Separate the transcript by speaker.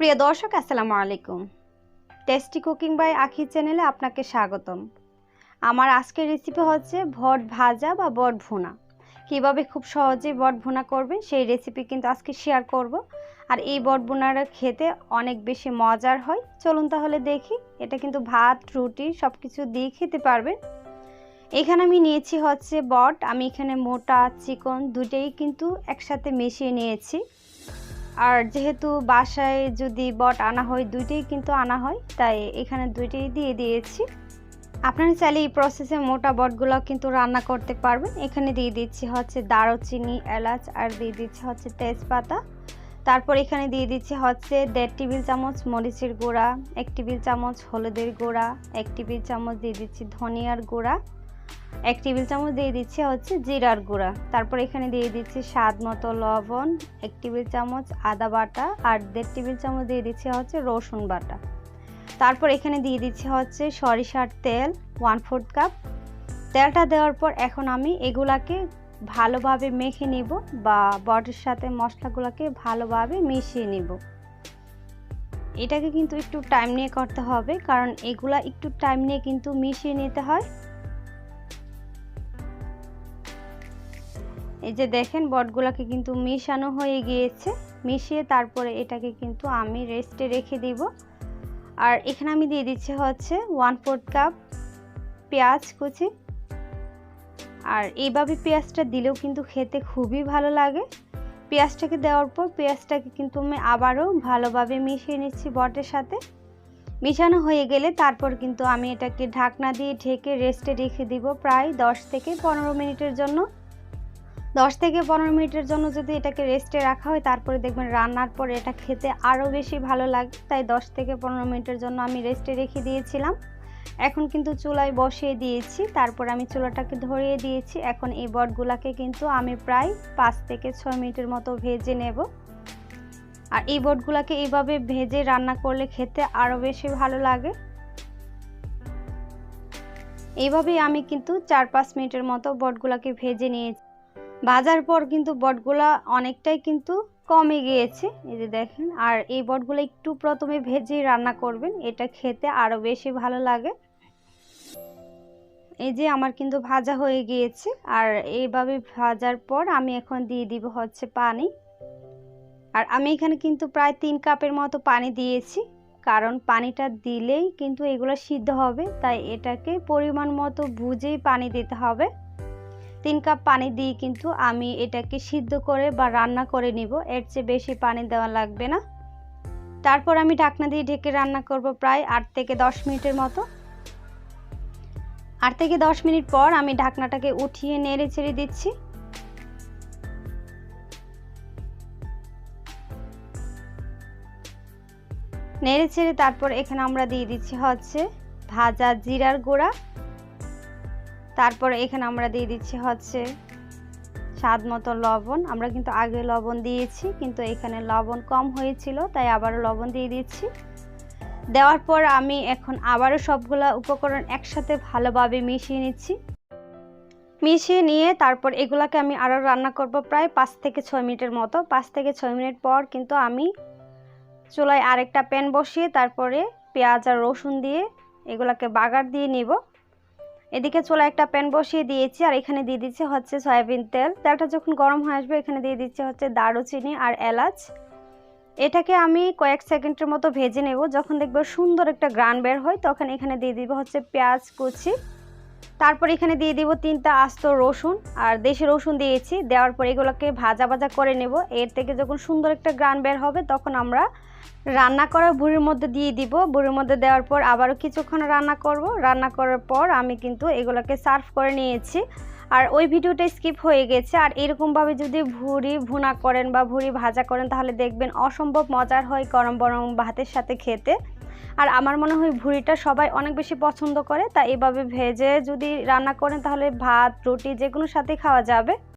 Speaker 1: সুপ্রিয় দর্শক, আসসালামু আলাইকুম। টেস্টি কুকিং বাই আখি চ্যানেলে আপনাকে স্বাগতম। আমার আজকের রেসিপি হচ্ছে ভট ভাজা বা বট ভুনা। কীভাবে খুব সহজেই বট ভুনা করবেন, সেই রেসিপি কিন্তু আজকে শেয়ার করব। আর এই বট ভুনাটা খেতে অনেক বেশি মজার হয়। চলুন তাহলে দেখি, এটা কিন্তু ভাত, রুটি সব কিছু দিয়ে খেতে পারবেন। এখানে আমি নিয়েছি হচ্ছে বট। আমি এখানে মোটা, চিকন দুটেই কিন্তু একসাথে মিশিয়ে নিয়েছি। আর যেহেতু বাসায় যদি বট আনা হয়, দুইটাই কিন্তু আনা হয়, তাই এখানে দুইটাই দিয়ে দিয়েছি। আপনারা চাইলে এই প্রসেসে মোটা বটগুলো কিন্তু রান্না করতে পারবেন। এখানে দিয়ে দিচ্ছি হচ্ছে দারুচিনি, এলাচ, আর দিয়ে দিচ্ছি হচ্ছে তেজপাতা। তারপর এখানে দিয়ে দিচ্ছি হচ্ছে দেড় টেবিল চামচ মরিচের গুঁড়া, এক টেবিল চামচ হলুদের গুঁড়া, এক টেবিল চামচ দিয়ে দিচ্ছি ধনিয়ার গুঁড়া। এক টেবিল চামচ দিয়ে দিচ্ছি হচ্ছে জিরার গুঁড়া। তারপর এখানে দিয়ে দিচ্ছি স্বাদ মতো লবণ, এক টেবিল চামচ আদা বাটা আর দেড় টেবিল চামচ দিয়ে দিচ্ছি হচ্ছে রসুন বাটা। তারপর এখানে দিয়ে দিচ্ছি হচ্ছে সরিষার তেল ওয়ান ফোর্থ কাপ তেলটা দেওয়ার পর এখন আমি এগুলাকে ভালোভাবে মেখে নিব বা বটের সাথে মশলাগুলোকে ভালোভাবে মিশিয়ে নিব। এটাকে কিন্তু একটু টাইম নিয়ে করতে হবে, কারণ এগুলা একটু টাইম নিয়ে কিন্তু মিশিয়ে নিতে হয়। এই যে দেখেন, বটগুলোকে কিন্তু মিশানো হয়ে গিয়েছে। মিশিয়ে তারপরে এটাকে কিন্তু আমি রেস্টে রেখে দিব। আর এখানে আমি দিয়ে দিচ্ছি হচ্ছে ওয়ান ফোর্থ কাপ পেঁয়াজ কুচি। আর এইভাবে পেঁয়াজটা দিলেও কিন্তু খেতে খুবই ভালো লাগে। পেঁয়াজটাকে দেওয়ার পর পেঁয়াজটাকে কিন্তু আমি আবারও ভালোভাবে মিশিয়ে নিচ্ছি বটের সাথে। মিশানো হয়ে গেলে তারপর কিন্তু আমি এটাকে ঢাকনা দিয়ে ঢেকে রেস্টে রেখে দিব প্রায় দশ থেকে পনেরো মিনিটের জন্য। দশ থেকে পনেরো মিনিটের জন্য যদি এটাকে রেস্টে রাখা হয়, তারপরে দেখবেন রান্নার পর এটা খেতে আরও বেশি ভালো লাগে। তাই দশ থেকে পনেরো মিনিটের জন্য আমি রেস্টে রেখে দিয়েছিলাম। এখন কিন্তু চুলায় বসিয়ে দিয়েছি। তারপর আমি চুলাটাকে ধরিয়ে দিয়েছি। এখন এই বটগুলাকে কিন্তু আমি প্রায় পাঁচ থেকে ছয় মিনিটের মতো ভেজে নেব। আর এই বটগুলাকে এইভাবে ভেজে রান্না করলে খেতে আরও বেশি ভালো লাগে। এইভাবেই আমি কিন্তু চার পাঁচ মিনিটের মতো বটগুলাকে ভেজে নিয়েছি। ভাজার পর কিন্তু বটগুলা অনেকটাই কিন্তু কমে গিয়েছে। এই যে দেখেন, আর এই বটগুলো একটু প্রথমে ভেজে রান্না করবেন, এটা খেতে আরও বেশি ভালো লাগে। এই যে আমার কিন্তু ভাজা হয়ে গিয়েছে, আর এইভাবে ভাজার পর আমি এখন দিয়ে দিব হচ্ছে পানি। আর আমি এখানে কিন্তু প্রায় তিন কাপের মতো পানি দিয়েছি, কারণ পানিটা দিলেই কিন্তু এগুলো সিদ্ধ হবে, তাই এটাকে পরিমাণ মতো বুঝেই পানি দিতে হবে। তিন কাপ পানি দিয়ে কিন্তু আমি এটাকে সিদ্ধ করে বা রান্না করে নিব। এর চেয়ে বেশি পানি দেওয়া লাগবে না। তারপর আমি ঢাকনা দিয়ে ঢেকে রান্না করব প্রায় আট থেকে দশ মিনিটের মতো। আট থেকে দশ মিনিট পর আমি ঢাকনাটাকে উঠিয়ে নেড়ে ছেড়ে দিচ্ছি। নেড়ে ছেড়ে তারপর এখানে আমরা দিয়ে দিচ্ছি হচ্ছে ভাজা জিরার গুঁড়া। তারপর এখানে আমরা দিয়ে দিচ্ছি হচ্ছে স্বাদ মতো লবণ। আমরা কিন্তু আগে লবণ দিয়েছি, কিন্তু এখানে লবণ কম হয়েছিল, তাই আবারও লবণ দিয়ে দিচ্ছি। দেওয়ার পর আমি এখন আবারও সবগুলা উপকরণ একসাথে ভালোভাবে মিশিয়ে নিচ্ছি। মিশিয়ে নিয়ে তারপর এগুলাকে আমি আরও রান্না করব প্রায় পাঁচ থেকে ছয় মিনিটের মতো। পাঁচ থেকে ছয় মিনিট পর কিন্তু আমি চুলায় আরেকটা প্যান বসিয়ে তারপরে পেঁয়াজ আর রসুন দিয়ে এগুলাকে বাগার দিয়ে নিব। এদিকে চুলা একটা প্যান বসিয়ে দিয়েছি, আর এখানে দিয়ে দিচ্ছে হচ্ছে সয়াবিন তেল। তেলটা যখন গরম হয়ে আসবে, এখানে দিয়ে দিচ্ছে হচ্ছে দারুচিনি আর এলাচ। এটাকে আমি কয়েক সেকেন্ডের মতো ভেজে নেব। যখন দেখব সুন্দর একটা গ্রান বের হয়, তখন এখানে দিয়ে দিব হচ্ছে পেঁয়াজ কুচি। তারপর এখানে দিয়ে দিব তিনটা আস্ত রসুন, আর দেশি রসুন দিয়েছি। দেওয়ার পর এগুলোকে ভাজা ভাজা করে নেব। এর থেকে যখন সুন্দর একটা গ্রান বের হবে, তখন আমরা রান্না করা বুড়ির মধ্যে দিয়ে দিব। বুড়ির মধ্যে দেওয়ার পর আবারও কিছুক্ষণ রান্না করব। রান্না করার পর আমি কিন্তু এগুলোকে সার্ভ করে নিয়েছি। আর ওই ভিডিওটা স্কিপ হয়ে গেছে। আর এরকমভাবে যদি ভুড়ি ভুনা করেন বা ভুড়ি ভাজা করেন, তাহলে দেখবেন অসম্ভব মজার হয় গরম গরম ভাতের সাথে খেতে। আর আমার মনে হয় ভুড়িটা সবাই অনেক বেশি পছন্দ করে, তা এভাবে ভেজে যদি রান্না করেন তাহলে ভাত, রুটি যে কোনো সাথে খাওয়া যাবে।